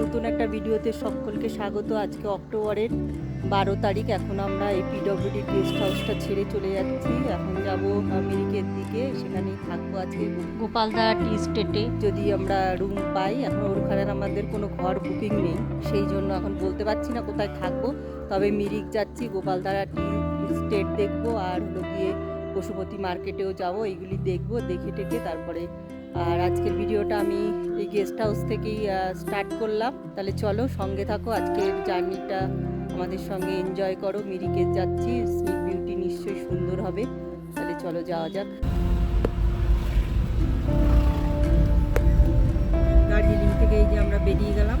নতুন একটা ভিডিওতে সকলকে স্বাগত। আজকে অক্টোবরের বারো তারিখ এখন আমরা এই পিডব্লিউডি গেস্ট হাউসটা ছেড়ে চলে যাচ্ছি। এখন যাব মিরিকের দিকে সেখানেই থাকব আজকে। গোপালদারা টি স্টেটে যদি আমরা রুম পাই এখন ওখানে আমাদের কোনো ঘর বুকিং নেই সেই জন্য এখন বলতে পারছি না কোথায় থাকব। তবে মিরিক যাচ্ছি গোপালদারা টি স্টেট দেখব আর হলো গিয়ে পশুপতি মার্কেটেও যাব এইগুলি দেখব দেখে টেকে তারপরে আর আজকের ভিডিওটা আমি এই গেস্ট হাউস থেকেই স্টার্ট করলাম। তাহলে চলো সঙ্গে থাকো, আজকের জার্নিটা আমাদের সঙ্গে এনজয় করো। মিরিকে যাচ্ছি স্নিক বিউটি নিশ্চয়ই সুন্দর হবে। তাহলে চলো যাওয়া যাক। দার্জিলিং থেকে এই যে আমরা বেরিয়ে গেলাম।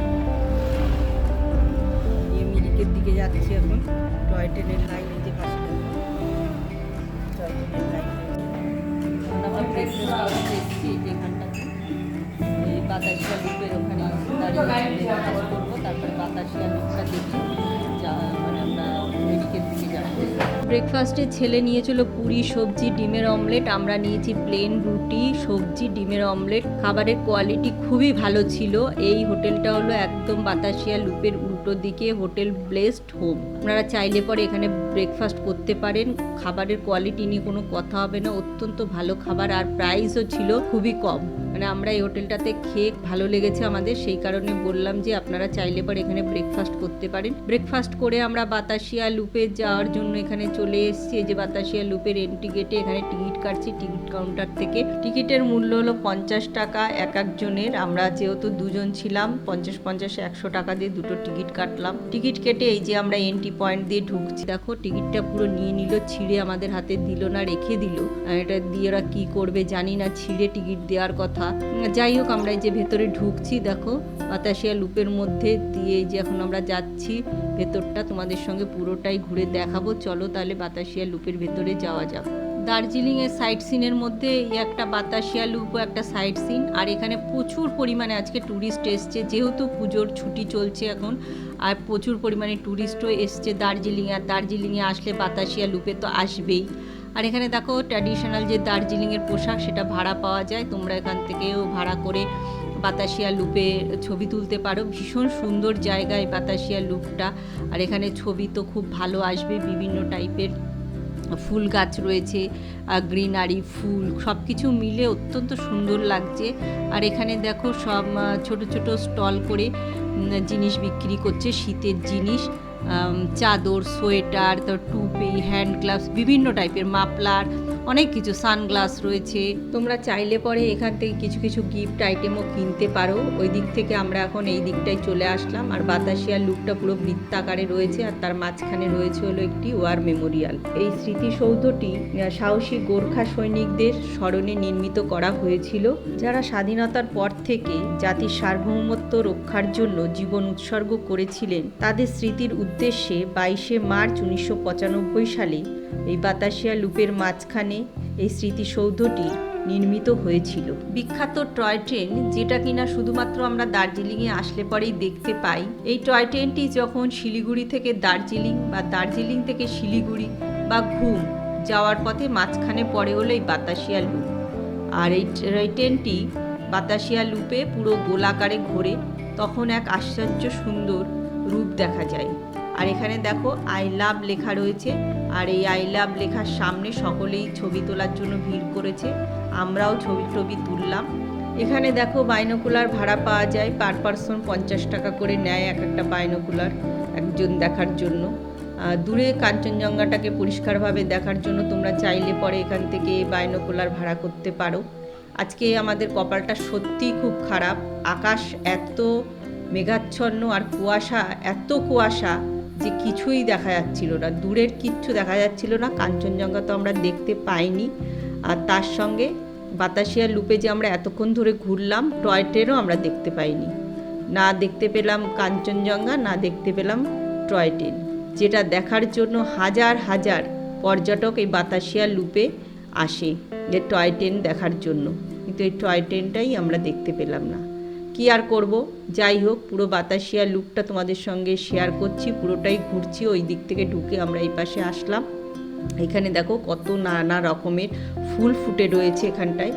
নিয়ে মিরিকের দিকে যাচ্ছি এখন। টয় ট্রেনের লাইন এই যে পাশে। টয় ট্রেনের লাইন আমরা ব্রেকফাস্ট হাউসে এসেছি যেখানটাতে এই বাতাসিয়া লুপের ওখানে দাঁড়িয়ে ব্রেকফাস্ট করব, তারপরে বাতাসিয়া লুপটা দেখি ব্রেকফাস্টে ছেলে নিয়েছিল পুরি, সবজি, ডিমের অমলেট। আমরা নিয়েছি প্লেন রুটি, সবজি, ডিমের অমলেট। খাবারের কোয়ালিটি খুবই ভালো ছিল। এই হোটেলটা হলো একদম বাতাসিয়া লুপের উল্টো দিকে, হোটেল ব্লেসড হোম আপনারা চাইলে পরে এখানে ব্রেকফাস্ট করতে পারেন। খাবারের কোয়ালিটি নিয়ে কোনো কথা হবে না। অত্যন্ত ভালো খাবার আর প্রাইসও ছিল খুবই কম। মানে আমরা এই হোটেলটাতে খেয়ে ভালো লেগেছে আমাদের। সেই কারণে বললাম যে আপনারা চাইলে পরে এখানে ব্রেকফাস্ট করতে পারেন। ব্রেকফাস্ট করে আমরা বাতাসিয়া লুপে যাওয়ার জন্য এখানে চলে এসেছি। এই যে বাতাসিয়া লুপের এন্ট্রি গেটে এখানে টিকিট কাটছি, টিকিট কাউন্টার থেকে। টিকিটের মূল্য হলো পঞ্চাশ টাকা এক একজনের। আমরা যেহেতু দুজন ছিলাম, পঞ্চাশ পঞ্চাশ একশো টাকা দিয়ে দুটো টিকিট কাটলাম। টিকিট কেটে এই যে আমরা এন্ট্রি পয়েন্ট দিয়ে ঢুকছি। দেখো, টিকিটটা পুরো নিয়ে নিল, ছিঁড়ে আমাদের হাতে দিল না, রেখে দিল। এটা দিয়ে ওরা কি করবে জানি না, ছিঁড়ে টিকিট দেওয়ার কথা। যাই হোক, আমরা এই যে ভেতরে ঢুকছি, দেখো। বাতাসিয়া লুপের মধ্যে দিয়ে যে এখন আমরা যাচ্ছি। ভেতরটা তোমাদের সঙ্গে পুরোটাই ঘুরে দেখাবো। চলো তাহলে বাতাসিয়া লুপের ভেতরে যাওয়া যাক। দার্জিলিং এর সাইট সিনের মধ্যে একটা বাতাসিয়া লুপও একটা সাইট সিন আর এখানে প্রচুর পরিমাণে আজকে ট্যুরিস্ট এসছে। যেহেতু পুজোর ছুটি চলছে এখন, আর প্রচুর পরিমাণে ট্যুরিস্টও এসছে দার্জিলিং আর দার্জিলিংয়ে আসলে বাতাসিয়া লুপে তো আসবেই। আর এখানে দেখো ট্র্যাডিশনাল যে দার্জিলিংয়ের পোশাক, সেটা ভাড়া পাওয়া যায়। তোমরা এখান থেকেও ভাড়া করে বাতাসিয়া লুপে ছবি তুলতে পারো। ভীষণ সুন্দর জায়গায় বাতাসিয়া লুপটা। আর এখানে ছবি তো খুব ভালো আসবে, বিভিন্ন টাইপের ফুল গাছ রয়েছে গ্রিনারি ফুল সব কিছু মিলে অত্যন্ত সুন্দর লাগছে। আর এখানে দেখো সব ছোট ছোট স্টল করে জিনিস বিক্রি করছে, শীতের জিনিস চাদর, সোয়েটার তার টুপি, হ্যান্ড গ্লাভস, বিভিন্ন টাইপের মাপলার অনেক কিছু, সানগ্লাস রয়েছে। তোমরা চাইলে পরে এখান থেকে কিছু কিছু গিফট আইটেমও কিনতে পারো। ওই দিক থেকে আমরা এখন এই দিকটায় চলে আসলাম। আর বাতাসিয়ার লুকটা পুরো বৃত্তাকারে রয়েছে আর তার মাঝখানে রয়েছে হলো একটি ওয়ার মেমোরিয়াল এই স্মৃতিসৌধটি সাহসী গোর্খা সৈনিকদের স্মরণে নির্মিত করা হয়েছিল। যারা স্বাধীনতার পর থেকে জাতির সার্বভৌমত্ব রক্ষার জন্য জীবন উৎসর্গ করেছিলেন, তাদের স্মৃতির উদ্দেশ্যে বাইশে মার্চ উনিশশো পঁচানব্বই সালে এই বাতাসিয়া লুপের মাঝখানে এই স্মৃতিসৌধটি নির্মিত হয়েছিল। বিখ্যাত টয় ট্রেন, যেটা কিনা শুধুমাত্র আমরা দার্জিলিংয়ে আসলে পরেই দেখতে পাই, এই টয় ট্রেনটি যখন শিলিগুড়ি থেকে দার্জিলিং বা দার্জিলিং থেকে শিলিগুড়ি বা ঘুম যাওয়ার পথে মাঝখানে পড়ে হলো এই বাতাসিয়া লুপ। আর এই ট্রে- ট্রেনটি বাতাসিয়া লুপে পুরো গোলাকারে ঘোরে, তখন এক আশ্চর্য সুন্দর রূপ দেখা যায়। আর এখানে দেখো আই লাভ লেখা রয়েছে। আর এই আই লাভ লেখার সামনে সকলেই ছবি তোলার জন্য ভিড় করেছে। আমরাও ছবি টবি তুললাম। এখানে দেখো বাইনোকুলার ভাড়া পাওয়া যায়। পার পারসন পঞ্চাশ টাকা করে নেয় এক একটা বাইনোকুলার একজন দেখার জন্য। দূরে কাঞ্চনজঙ্ঘাটাকে পরিষ্কারভাবে দেখার জন্য তোমরা চাইলে পরে এখান থেকে বাইনোকুলার ভাড়া করতে পারো। আজকে আমাদের কপালটা সত্যিই খুব খারাপ। আকাশ এত মেঘাচ্ছন্ন আর কুয়াশা, এত কুয়াশা। যে কিছুই দেখা যাচ্ছিল না, দূরের কিচ্ছু দেখা যাচ্ছিল না, কাঞ্চনজঙ্ঘা তো আমরা দেখতে পাইনি। আর তার সঙ্গে বাতাসিয়া লুপে যে আমরা এতক্ষণ ধরে ঘুরলাম, টয় ট্রেনও আমরা দেখতে পাইনি। না দেখতে পেলাম কাঞ্চনজঙ্ঘা, না দেখতে পেলাম টয় ট্রেন। যেটা দেখার জন্য হাজার হাজার পর্যটক এই বাতাসিয়া লুপে আসে যে টয় ট্রেন দেখার জন্য। কিন্তু এই টয় ট্রেনটাই আমরা দেখতে পেলাম না। কি আর করব? যাই হোক, পুরো বাতাসিয়া লুকটা তোমাদের সঙ্গে শেয়ার করছি, পুরোটাই ঘুরছি, ওই দিক থেকে ঢুকে আমরা এই পাশে আসলাম। এখানে দেখো কত নানা রকমের ফুল ফুটে রয়েছে এখানটায়।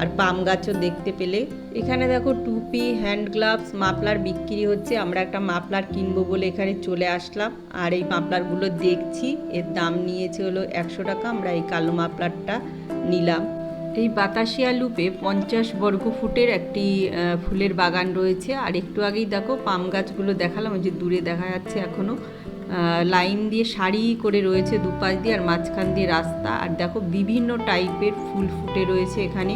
আর পাম গাছও দেখতে পেলে। এখানে দেখো টুপি হ্যান্ড গ্লাভস মাফলার বিক্রি হচ্ছে। আমরা একটা মাফলার কিনবো বলে এখানে চলে আসলাম। আর এই মাফলারগুলো দেখছি, এর দাম নিয়েছে হলো একশো টাকা। আমরা এই কালো মাফলারটা নিলাম। এই বাতাসিয়া লুপে পঞ্চাশ বর্গ ফুটের একটি ফুলের বাগান রয়েছে। আর একটু আগেই দেখো পাম গাছগুলো দেখালাম, ওই যে দূরে দেখা যাচ্ছে এখনও লাইন দিয়ে সারি করে রয়েছে দুপাশ দিয়ে আর মাঝখান দিয়ে রাস্তা। আর দেখো বিভিন্ন টাইপের ফুল ফুটে রয়েছে এখানে।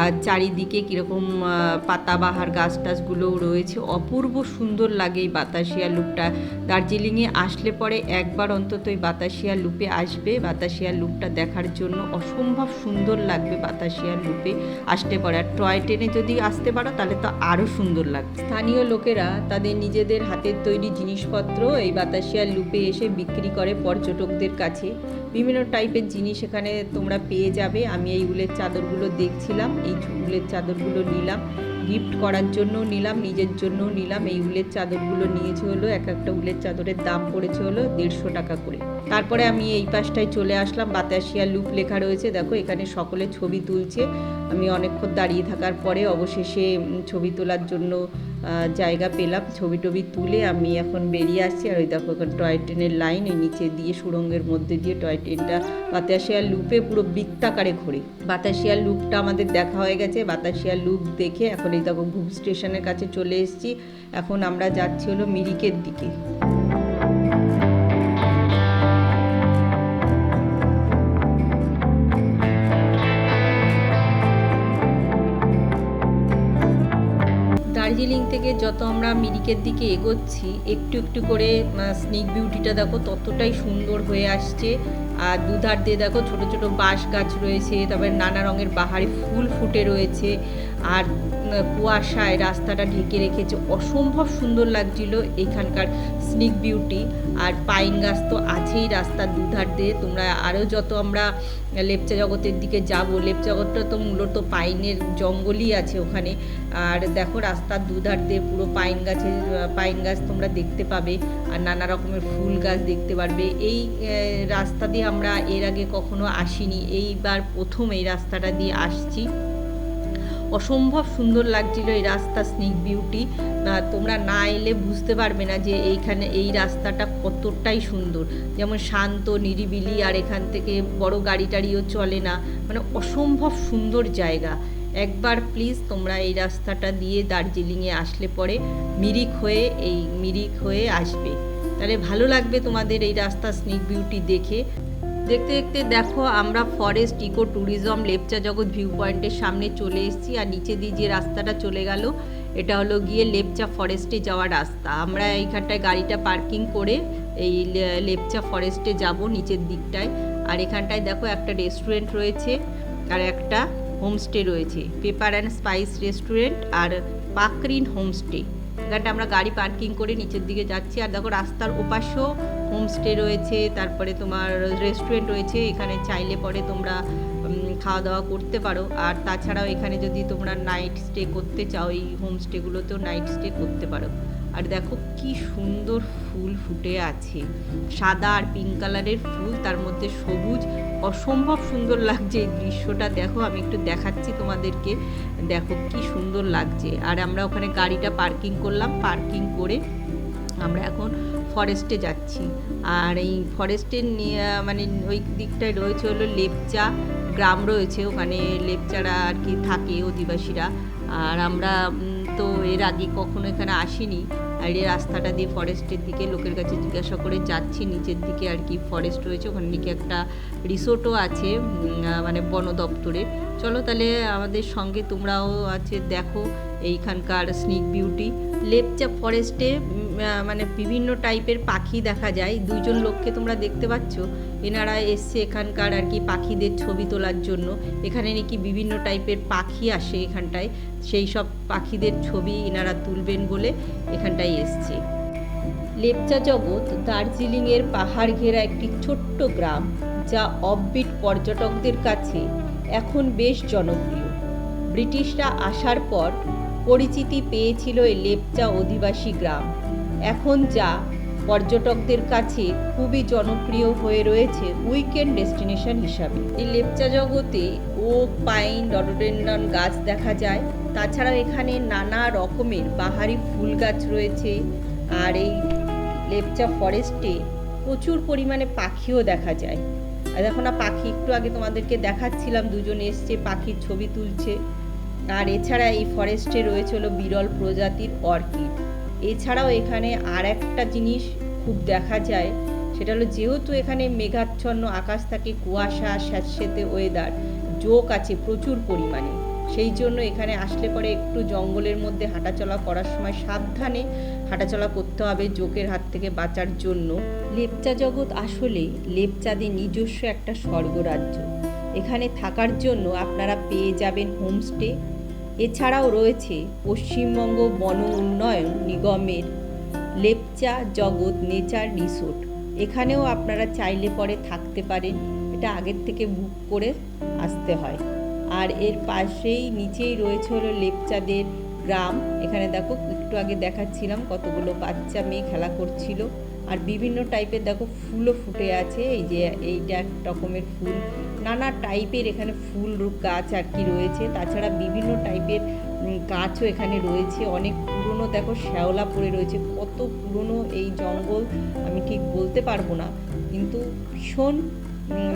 আর চারিদিকে কীরকম পাতাবাহার গাছ টাছগুলোও রয়েছে। অপূর্ব সুন্দর লাগে এই বাতাসিয়া লুপটা। দার্জিলিংয়ে আসলে পরে একবার অন্তত এই বাতাসিয়া লুপে আসবে। বাতাসিয়া লুপটা দেখার জন্য অসম্ভব সুন্দর লাগবে বাতাসিয়া লুপে আসতে পারে। আর টয় ট্রেনে যদি আসতে পারো, তাহলে তো আরও সুন্দর লাগবে। স্থানীয় লোকেরা তাদের নিজেদের হাতের তৈরি জিনিসপত্র এই বাতাসিয়া লুপে এসে বিক্রি করে পর্যটকদের কাছে। বিভিন্ন টাইপের জিনিস এখানে তোমরা পেয়ে যাবে। আমি এই উলের চাদরগুলো দেখছিলাম। এই উলের চাদরগুলো নিলাম গিফট করার জন্য নিলাম, নিজের জন্য নিলাম, এই উলের চাদরগুলো নিয়েছে হলো, এক একটা উলের চাদরের দাম পড়েছে হলো দেড়শো টাকা করে। তারপরে আমি এই পাশটায় চলে আসলাম, বাতাসিয়া লুপ লেখা রয়েছে, দেখো এখানে সকলে ছবি তুলছে, আমি অনেকক্ষণ দাঁড়িয়ে থাকার পরে অবশেষে ছবি তোলার জন্য জায়গা পেলাম, ছবি টবি তুলে আমি এখন বেরিয়ে আসছি। আর ওই দেখো এখন টয় ট্রেনের লাইন, এই নিচে দিয়ে সুড়ঙ্গের মধ্যে দিয়ে টয় ট্রেনটা বাতাসিয়া লুপে পুরো বৃত্তাকারে ঘোরে। বাতাসিয়া লুপটা আমাদের দেখা হয়ে গেছে, বাতাসিয়া লুপ দেখে এখন এই দেখো ঘুম স্টেশনের কাছে চলে এসেছি। এখন আমরা যাচ্ছি হলো মিরিকের দিকে। দার্জিলিং থেকে যত আমরা মিরিকের দিকে এগোচ্ছি, একটু একটু করে স্নেক বিউটিটা দেখো ততটাই সুন্দর হয়ে আসছে। আর দুধার দিয়ে দেখো ছোট ছোট বাঁশ গাছ রয়েছে, তারপরে নানা রঙের বাহারি ফুল ফুটে রয়েছে। আর কুয়াশায় রাস্তাটা ঢেকে রেখেছে অসম্ভব সুন্দর লাগছিল এখানকার স্নিক বিউটি। আর পাইন গাছ তো আছেই রাস্তার দুধার দিয়ে। তোমরা আরও যত আমরা লেপচা জগতের দিকে যাব, লেপচা জগৎটা তো মূলত পাইনের জঙ্গলই আছে ওখানে। আর দেখো রাস্তার দুধার দিয়ে পুরো পাইন গাছের, পাইন গাছ তোমরা দেখতে পাবে। আর নানা রকমের ফুল গাছ দেখতে পারবে। এই রাস্তা দিয়ে আমরা এর আগে কখনো আসিনি। এইবার প্রথম এই রাস্তাটা দিয়ে আসছি। অসম্ভব সুন্দর লাগছিল এই রাস্তা স্নিক বিউটি তোমরা না এলে বুঝতে পারবে না যে এইখানে এই রাস্তাটা কতটাই সুন্দর। যেমন শান্ত, নিরিবিলি, আর এখান থেকে বড় গাড়ি টাড়িও চলে না। মানে অসম্ভব সুন্দর জায়গা। একবার প্লিজ তোমরা এই রাস্তাটা দিয়ে দার্জিলিংয়ে আসলে পরে মিরিক হয়ে, এই মিরিক হয়ে আসবে। তাহলে ভালো লাগবে তোমাদের এই রাস্তা স্নিক বিউটি দেখে। দেখতে দেখতে দেখো, আমরা ফরেস্ট ইকো ট্যুরিজম লেপচা জগৎ ভিউ পয়েন্টের সামনে চলে এসেছি। আর নিচে দিয়ে যে রাস্তাটা চলে গেল, এটা হলো গিয়ে লেপচা ফরেস্টে যাওয়ার রাস্তা। আমরা এইখানটায় গাড়িটা পার্কিং করে এই লেপচা ফরেস্টে যাব নিচের দিকটায়। আর এখানটায় দেখো একটা রেস্টুরেন্ট রয়েছে আর একটা হোমস্টে রয়েছে। পেপার অ্যান্ড স্পাইস রেস্টুরেন্ট আর পাকরিন হোমস্টে এখানটা আমরা গাড়ি পার্কিং করে নিচের দিকে যাচ্ছি। আর দেখো রাস্তার ওপাশেও হোমস্টে রয়েছে, তারপরে তোমার রেস্টুরেন্ট রয়েছে, এখানে চাইলে পরে তোমরা খাওয়া দাওয়া করতে পারো। আর তাছাড়াও এখানে যদি তোমরা নাইট স্টে করতে চাও, এই হোমস্টেগুলোতেও নাইট স্টে করতে পারো। আর দেখো কি সুন্দর ফুল ফুটে আছে। সাদা আর পিঙ্ক কালারের ফুল, তার মধ্যে সবুজ, অসম্ভব সুন্দর লাগছে এই দৃশ্যটা। দেখো, আমি একটু দেখাচ্ছি তোমাদেরকে। দেখো কি সুন্দর লাগছে। আর আমরা ওখানে গাড়িটা পার্কিং করলাম। পার্কিং করে আমরা এখন ফরেস্টে যাচ্ছি। আর এই ফরেস্টের মানে ওই দিকটায় রয়েছে হলো লেপচা গ্রাম রয়েছে, ওখানে লেপচারা আর কি থাকে অধিবাসীরা। আর আমরা তো এর আগে কখনো এখানে আসিনি। আর এই রাস্তাটা দিয়ে ফরেস্টের দিকে লোকের কাছে জিজ্ঞাসা করে যাচ্ছি, নিচের দিকে আর কি ফরেস্ট রয়েছে, ওখানে নাকি একটা রিসোর্টও আছে মানে বন দপ্তরে। চলো তাহলে আমাদের সঙ্গে তোমরাও আছে, দেখো এইখানকার স্নিক বিউটি লেপচা ফরেস্টে মানে বিভিন্ন টাইপের পাখি দেখা যায়। দুইজন লোককে তোমরা দেখতে পাচ্ছ। এনারা এসছে এখানকার আর কি পাখিদের ছবি তোলার জন্য। এখানে নাকি বিভিন্ন টাইপের পাখি আসে এখানটায়। সেই সব পাখিদের ছবি এনারা তুলবেন বলে এখানটায় এসছে। লেপচা জগৎ দার্জিলিংয়ের পাহাড় ঘেরা একটি ছোট্ট গ্রাম, যা অফবিট পর্যটকদের কাছে এখন বেশ জনপ্রিয়। ব্রিটিশরা আসার পর পরিচিতি পেয়েছিল এই লেপচা অধিবাসী গ্রাম। এখন যা পর্যটকদের কাছে খুবই জনপ্রিয় হয়ে রয়েছে উইকেন্ড ডেস্টিনেশন হিসাবে। এই লেপচা জগতে ওক পাইন রডোডেন্ডন গাছ দেখা যায়। তাছাড়াও এখানে নানা রকমের বাহারি ফুল গাছ রয়েছে। আর এই লেপচা ফরেস্টে প্রচুর পরিমাণে পাখিও দেখা যায়। আর দেখো না, পাখি, একটু আগে তোমাদেরকে দেখাচ্ছিলাম, দুজন এসছে, পাখির ছবি তুলছে। আর এছাড়া এই ফরেস্টে রয়েছে হলো বিরল প্রজাতির অর্কিড এছাড়াও এখানে আর একটা জিনিস খুব দেখা যায়, সেটা হলো যেহেতু এখানে মেঘাচ্ছন্ন আকাশ থাকে, কুয়াশা স্যাঁতস্যাঁতে ওয়েদার জোক আছে প্রচুর পরিমাণে। সেই জন্য এখানে আসলে পরে একটু জঙ্গলের মধ্যে হাঁটাচলা করার সময় সাবধানে হাঁটাচলা করতে হবে জোকের হাত থেকে বাঁচার জন্য। লেপচা জগৎ আসলে লেপচাদের নিজস্ব একটা স্বর্গরাজ্য। এখানে থাকার জন্য আপনারা পেয়ে যাবেন হোমস্টে এছাড়াও রয়েছে পশ্চিমবঙ্গ বন উন্নয়ন নিগমের লেপচা জগৎ নেচার রিসোর্ট। এখানেও আপনারা চাইলে পরে থাকতে পারেন, এটা আগের থেকে বুক করে আসতে হয়। আর এর পাশেই নিচেই রয়েছে হলো লেপচাদের গ্রাম। এখানে দেখো একটু আগে দেখাচ্ছিলাম কতগুলো বাচ্চা মেয়ে খেলা করছিল। আর বিভিন্ন টাইপের দেখো ফুলও ফুটে আছে, এই যে এইটা এক রকমের ফুল। নানা টাইপের এখানে ফুল গাছ আর কি রয়েছে। তাছাড়া বিভিন্ন টাইপের গাছও এখানে রয়েছে। অনেক পুরনো, দেখো, শ্যাওলা পড়ে রয়েছে। কত পুরনো এই জঙ্গল, আমি ঠিক বলতে পারব না। কিন্তু ভীষণ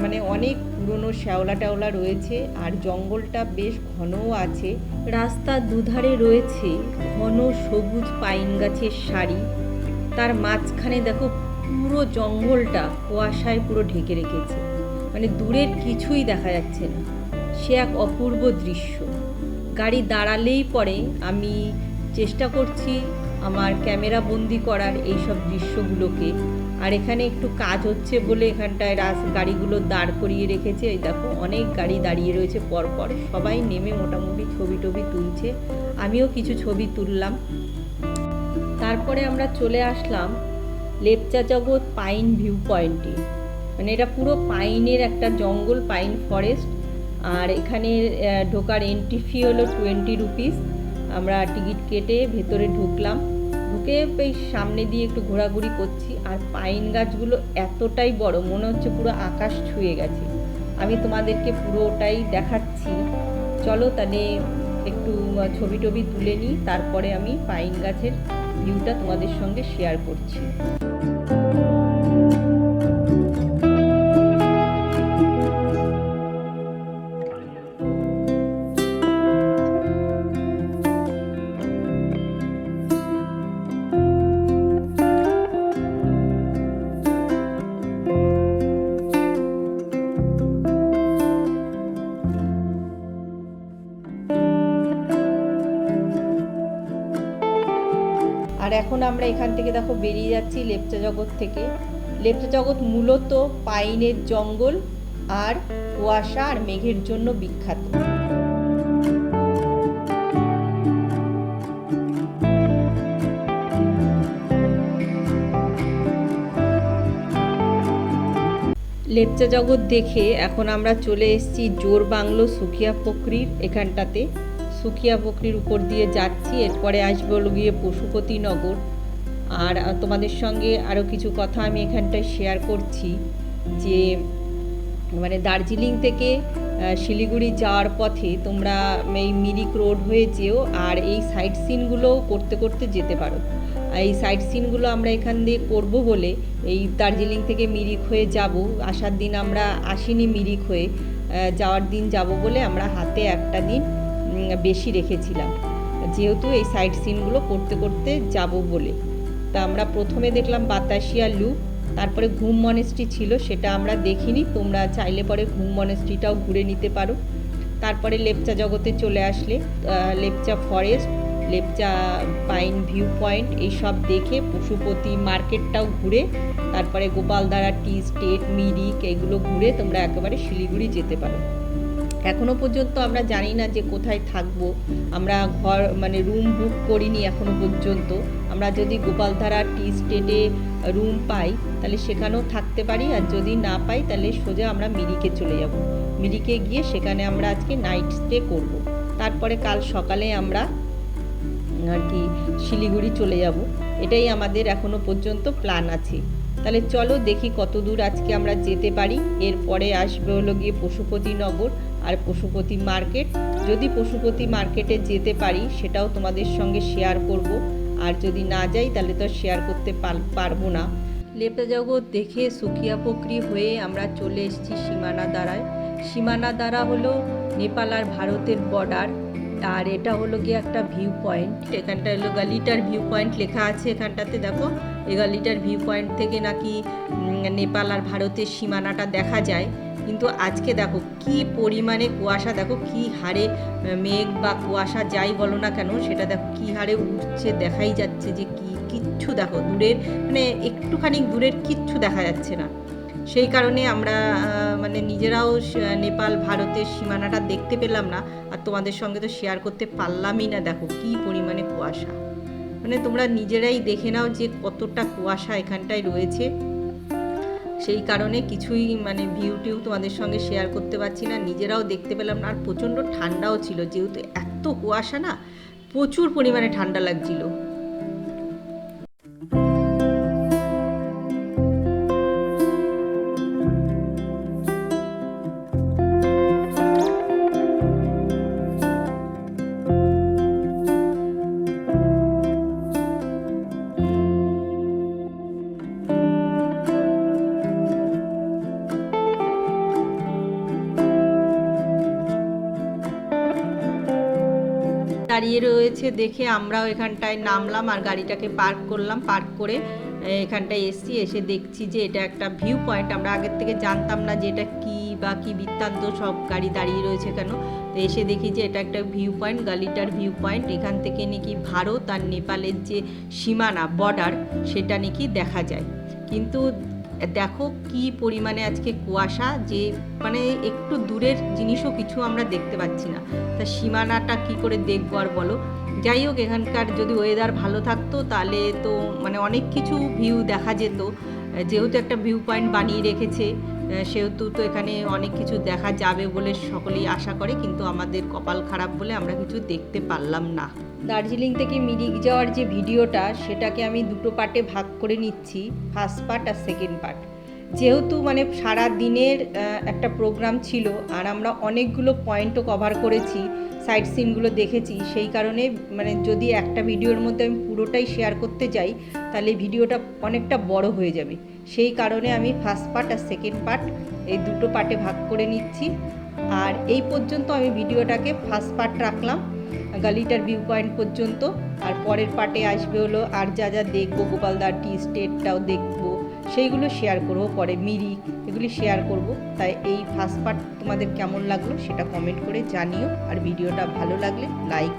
মানে অনেক পুরনো শ্যাওলা ট্যাওলা রয়েছে। আর জঙ্গলটা বেশ ঘনও আছে। রাস্তার দুধারে রয়েছে ঘন সবুজ পাইন গাছের সারি। তার মাঝখানে, দেখো, পুরো জঙ্গলটা কুয়াশায় পুরো ঢেকে রেখেছে। মানে দূরের কিছুই দেখা যাচ্ছে না। সে এক অপূর্ব দৃশ্য। গাড়ি দাঁড়ালেই পরে আমি চেষ্টা করছি আমার ক্যামেরা বন্দি করার এইসব দৃশ্যগুলোকে। আর এখানে একটু কাজ হচ্ছে বলে এখানটায় রাস গাড়িগুলো দাঁড় করিয়ে রেখেছে। এই দেখো, অনেক গাড়ি দাঁড়িয়ে রয়েছে পরপর। সবাই নেমে মোটামুটি ছবি টবি তুলছে। আমিও কিছু ছবি তুললাম। তারপরে আমরা চলে আসলাম লেপচা জগৎ পাইন ভিউ পয়েন্টে মানে এটা পুরো পাইনের একটা জঙ্গল, পাইন ফরেস্ট। আর এখানে ঢোকার এন্ট্রি ফি হলো টোয়েন্টি রুপিস আমরা টিকিট কেটে ভেতরে ঢুকলাম। ঢুকে এই সামনে দিয়ে একটু ঘোরাঘুরি করছি। আর পাইন গাছগুলো এতটাই বড়, মনে হচ্ছে পুরো আকাশ ছুঁয়ে গেছে। আমি তোমাদেরকে পুরোটাই দেখাচ্ছি। চলো তাহলে একটু ছবি টবি তুলে নিই। তারপরে আমি পাইন গাছের ভিউটা তোমাদের সঙ্গে শেয়ার করছি। আমরা এখান থেকে দেখো বেরিয়ে যাচ্ছি লেপচা জগৎ থেকে। লেপচা জগৎ মূলত পাইনের জঙ্গল আর কুয়াশা আর মেঘের জন্য বিখ্যাত। লেপচা জগৎ দেখে এখন আমরা চলে এসেছি জোর বাংলো সুকিয়া পকরির এখানটাতে। সুকিয়া পকরির উপর দিয়ে যাচ্ছি, এরপরে আসবে গিয়ে পশুপতিনগর। আর তোমাদের সঙ্গে আরও কিছু কথা আমি এখানটায় শেয়ার করছি যে মানে দার্জিলিং থেকে শিলিগুড়ি যাওয়ার পথে তোমরা এই মিরিক রোড হয়ে যেও আর এই সাইট সিনগুলোও করতে করতে যেতে পারো। এই সাইট সিনগুলো আমরা এখান দিয়ে করব বলে এই দার্জিলিং থেকে মিরিক হয়ে যাব। আসার দিন আমরা আসিনি মিরিক হয়ে যাওয়ার দিন যাব বলে আমরা হাতে একটা দিন বেশি রেখেছিলাম। যেহেতু এই সাইট সিনগুলো করতে করতে যাব বলে। তা আমরা প্রথমে দেখলাম বাতাসিয়া লুপ তারপরে ঘুম মনেস্ট্রি ছিল, সেটা আমরা দেখিনি। তোমরা চাইলে পরে ঘুম মনেস্ট্রিটাও ঘুরে নিতে পারো। তারপরে লেপচা জগতে চলে আসলে Lepcha forest Lepcha pine view point এইসব দেখে পশুপতি মার্কেটটাও ঘুরে, তারপরে গোপালধারা টি স্টেট মিরিক, এগুলো ঘুরে তোমরা একেবারে শিলিগুড়ি যেতে পারো। এখনও পর্যন্ত আমরা জানি না যে কোথায় থাকব। আমরা ঘর মানে রুম বুক করিনি এখনও পর্যন্ত। আমরা যদি গোপালধারা টি স্টেটে রুম পাই, তাহলে সেখানেও থাকতে পারি। আর যদি না পাই, তাহলে সোজা আমরা মিরিকে চলে যাব। মিরিকে গিয়ে সেখানে আমরা আজকে নাইট স্টে করব। তারপরে কাল সকালে আমরা আর কি শিলিগুড়ি চলে যাব। এটাই আমাদের এখনও পর্যন্ত প্ল্যান আছে। তাহলে চলো দেখি কত দূর আজকে আমরা যেতে পারি। এরপরে আসবে হলো গিয়ে পশুপতিনগর। আর পশুপতি মার্কেট। যদি পশুপতি মার্কেটে যেতে পারি, সেটাও তোমাদের সঙ্গে শেয়ার করব। আর যদি না যাই, তাহলে তো শেয়ার করতে পার- পারব না। লেপা জগৎ দেখে সুকিয়া পকরি হয়ে আমরা চলে এসেছি সীমানা দ্বারায়। সীমানা দ্বারা হলো নেপাল আর ভারতের বর্ডার আর এটা হলো গিয়ে একটা ভিউ পয়েন্ট এখানটা হলো গালিটার ভিউ পয়েন্ট লেখা আছে এখানটাতে, দেখো। এই গালিটার ভিউ পয়েন্ট থেকে নাকি নেপাল আর ভারতের সীমানাটা দেখা যায়। কিন্তু আজকে দেখো কি পরিমাণে কুয়াশা, দেখো কি হারে মেঘ বা কুয়াশা যাই বলো না কেন, সেটা দেখো কি হারে উঠছে, দেখাই যাচ্ছে যে কি কিচ্ছু দেখো, দূরের মানে একটুখানি দূরের কিচ্ছু দেখা যাচ্ছে না। সেই কারণে আমরা মানে নিজেরাও নেপাল, ভারতের সীমানাটা দেখতে পেলাম না, আর তোমাদের সঙ্গে তো শেয়ার করতে পারলামই না, দেখো কি পরিমাণে কুয়াশা। মানে তোমরা নিজেরাই দেখে নাও যে কতটা কুয়াশা এখানটায় রয়েছে। সেই কারণে কিছুই মানে ভিউ টিউ তোমাদের সঙ্গে শেয়ার করতে পারছি না। নিজেরাও দেখতে পেলাম না, আর প্রচণ্ড ঠান্ডাও ছিল। যেহেতু এত কুয়াশা না, প্রচুর পরিমাণে ঠান্ডা লাগছিল। রয়েছে দেখে আমরাও এখানটায় নামলাম আর গাড়িটাকে পার্ক করলাম। পার্ক করে এখানটায় এসছি, এসে দেখছি যে এটা একটা ভিউ পয়েন্ট। আমরা আগের থেকে জানতাম না যে এটা কী বা কী বৃত্তান্ত, সব গাড়ি দাঁড়িয়ে রয়েছে কেন। তো এসে দেখি যে এটা একটা ভিউ পয়েন্ট, গালিটার ভিউ পয়েন্ট। এখান থেকে নাকি ভারত আর নেপালের যে সীমানা, বর্ডার, সেটা নাকি দেখা যায়। কিন্তু দেখো কি পরিমাণে আজকে কুয়াশা যে মানে একটু দূরের জিনিসও কিছু আমরা দেখতে পাচ্ছি না। তা সীমানাটা কি করে দেখব আর বলো? যাই হোক, এখানকার যদি ওয়েদার ভালো থাকতো, তাহলে তো মানে অনেক কিছু ভিউ দেখা যেত। যেহেতু একটা ভিউ পয়েন্ট বানিয়ে রেখেছে সেহেতু তো এখানে অনেক কিছু দেখা যাবে বলে সকলেই আশা করে, কিন্তু আমাদের কপাল খারাপ বলে আমরা কিছু দেখতে পারলাম না। দার্জিলিং থেকে মিরিক যাওয়ার যে ভিডিওটা, সেটাকে আমি দুটো পার্টে ভাগ করে নিচ্ছি ফার্স্ট পার্ট আর সেকেন্ড পার্ট যেহেতু মানে সারা দিনের একটা প্রোগ্রাম ছিল, আর আমরা অনেকগুলো পয়েন্টও কভার করেছি সাইট সিনগুলো দেখেছি, সেই কারণে মানে যদি একটা ভিডিওর মধ্যে আমি পুরোটাই শেয়ার করতে যাই, তাহলে ভিডিওটা অনেকটা বড় হয়ে যাবে। সেই কারণে আমি ফার্স্ট পার্ট আর সেকেন্ড পার্ট এই দুটো পার্টে ভাগ করে নিচ্ছি। আর এই পর্যন্ত আমি ভিডিওটাকে ফার্স্ট পার্ট রাখলাম, গালিটার ভিউ পয়েন্ট পর্যন্ত। আর পরের পার্টে আসবে হলো আর যা যা দেখব, গোপালদার টি স্টেটটাও দেখব, সেইগুলো শেয়ার করব পরে, মিরিক এগুলি শেয়ার করব। তাই এই ফার্স্ট পার্ট তোমাদের কেমন লাগল সেটা কমেন্ট করে জানিও। আর ভিডিওটা ভালো লাগলে লাইক